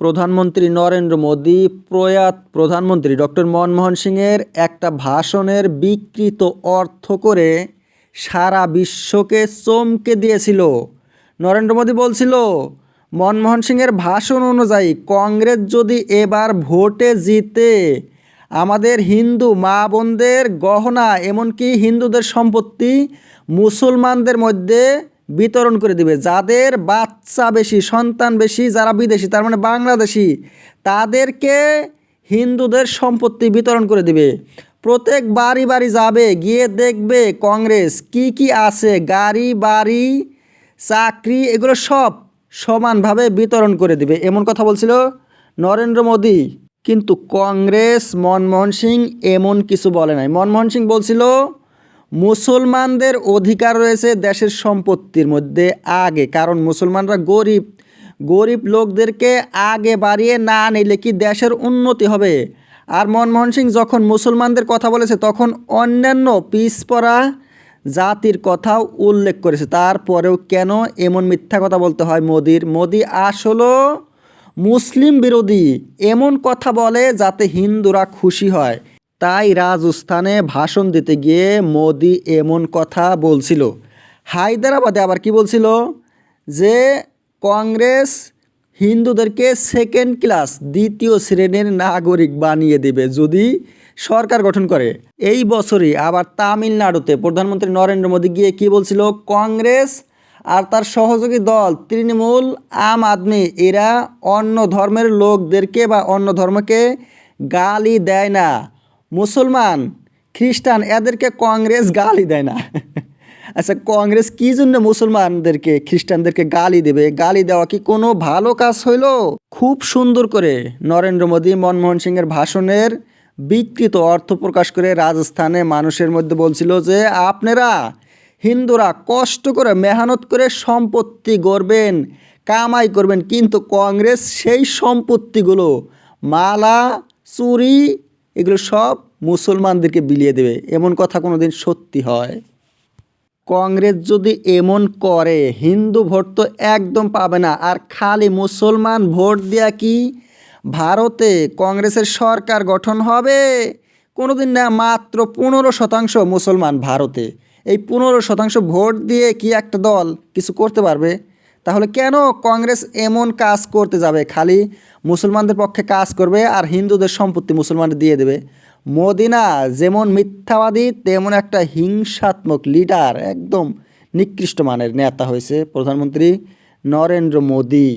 প্রধানমন্ত্রী নরেন্দ্র মোদী, প্রয়াত প্রধানমন্ত্রী ডক্টর মনমোহন সিংয়ের একটা ভাষণের বিকৃত অর্থ করে সারা বিশ্বকে চমকে দিয়েছিল। নরেন্দ্র মোদী বলছিল, মনমোহন সিংয়ের ভাষণ অনুযায়ী কংগ্রেস যদি এবার ভোটে জিতে, আমাদের হিন্দু মা বোনদের গহনা, এমনকি হিন্দুদের সম্পত্তি মুসলমানদের মধ্যে বিতরণ করে দিবে। যাদের বাচ্চা বেশি, সন্তান বেশি, যারা বিদেশি, তার মানে বাংলাদেশি, তাদেরকে হিন্দুদের সম্পত্তি বিতরণ করে দিবে। প্রত্যেক বাড়ি বাড়ি যাবে, গিয়ে দেখবে কংগ্রেস কি কি আছে, গাড়ি বাড়ি, চাকরি, এগুলো সব সমানভাবে বিতরণ করে দিবে। এমন কথা বলছিল নরেন্দ্র মোদী। কিন্তু কংগ্রেস, মনমোহন সিং এমন কিছু বলে নাই। মনমোহন সিং বলছিল মুসলমানদের অধিকার রয়েছে দেশের সম্পত্তির মধ্যে আগে, কারণ মুসলমানরা গরিব। গরিব লোকদেরকে আগে বাড়িয়ে না নিলে কি দেশের উন্নতি হবে? আর মনমোহন সিং যখন মুসলমানদের কথা বলেছে, তখন অন্যান্য পিছপড়া জাতির কথাও উল্লেখ করেছে। তারপরেও কেন এমন মিথ্যা কথা বলতে হয় মোদির? মোদি আসলো মুসলিম বিরোধী। এমন কথা বলে যাতে হিন্দুরা খুশি হয়। তাই রাজস্থানে ভাষণ দিতে গিয়ে মোদি এমন কথা বলছিল। হায়দ্রাবাদে আবার কি বলছিল? যে কংগ্রেস হিন্দুদেরকে সেকেন্ড ক্লাস দ্বিতীয় শ্রেণির নাগরিক বানিয়ে দেবে যদি সরকার গঠন করে। এই বছরই আবার তামিলনাড়ুতে প্রধানমন্ত্রী নরেন্দ্র মোদী গিয়ে কি বলছিল? কংগ্রেস আর তার সহযোগী দল তৃণমূল, আম আদমি, এরা অন্য ধর্মের লোকদেরকে বা অন্য ধর্মকে গালি দেয় না। মুসলমান, খ্রিস্টান, এদেরকে কংগ্রেস গালি দেয় না। আচ্ছা কংগ্রেস কী জন্য মুসলমানদেরকে, খ্রিস্টানদেরকে গালি দেবে? গালি দেওয়া কি কোনো ভালো কাজ হইল? খুব সুন্দর করে নরেন্দ্র মোদী মনমোহন সিংয়ের ভাষণের বিকৃত অর্থ প্রকাশ করে রাজস্থানে মানুষের মধ্যে বলছিল যে, আপনারা হিন্দুরা কষ্ট করে মেহনত করে সম্পত্তি গড়বেন, কামাই করবেন, কিন্তু কংগ্রেস সেই সম্পত্তিগুলো মালা চুরি এগুলো সব মুসলমানদেরকে বিলিয়ে দেবে। এমন কথা কোনো দিন সত্যি হয়। কংগ্রেস যদি এমন করে, হিন্দু ভোট তো একদম পাবে না। আর খালি মুসলমান ভোট দেয়া কি? ভারতে কংগ্রেসের সরকার গঠন হবে? কোনো দিন না মাত্র পনেরো শতাংশ মুসলমান ভারতে। এই পনেরো শতাংশ ভোট দিয়ে কি একটা দল কিছু করতে পারবে? তাহলে কেন কংগ্রেস এমন কাজ করতে যাবে? খালি মুসলমানদের পক্ষে কাজ করবে আর হিন্দুদের সম্পত্তি মুসলমানদের দিয়ে দেবে। মোদিনা যেমন মিথ্যাবাদী, তেমন একটা হিংসাত্মক লিডার, একদম নিকৃষ্ট মানের নেতা হয়েছে প্রধানমন্ত্রী নরেন্দ্র মোদী।